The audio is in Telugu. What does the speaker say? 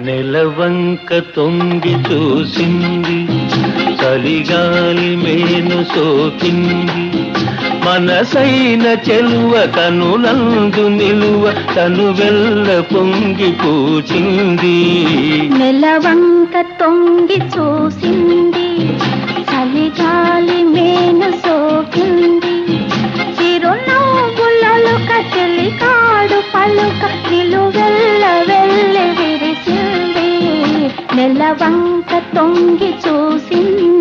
నెలవంక తొంగి చూసింది చలిగాలి మేను సోకింది. మనసైన చెలువ కనులందు నిలువ తను వెళ్ళ పొంగి పూచింది. నెలవంక తొంగి చూసింది చలిగాలి మేను సోకింది. చిరునవ్వులలో కచలి కాడు పలుక నెలవంక తొంగి చూసింది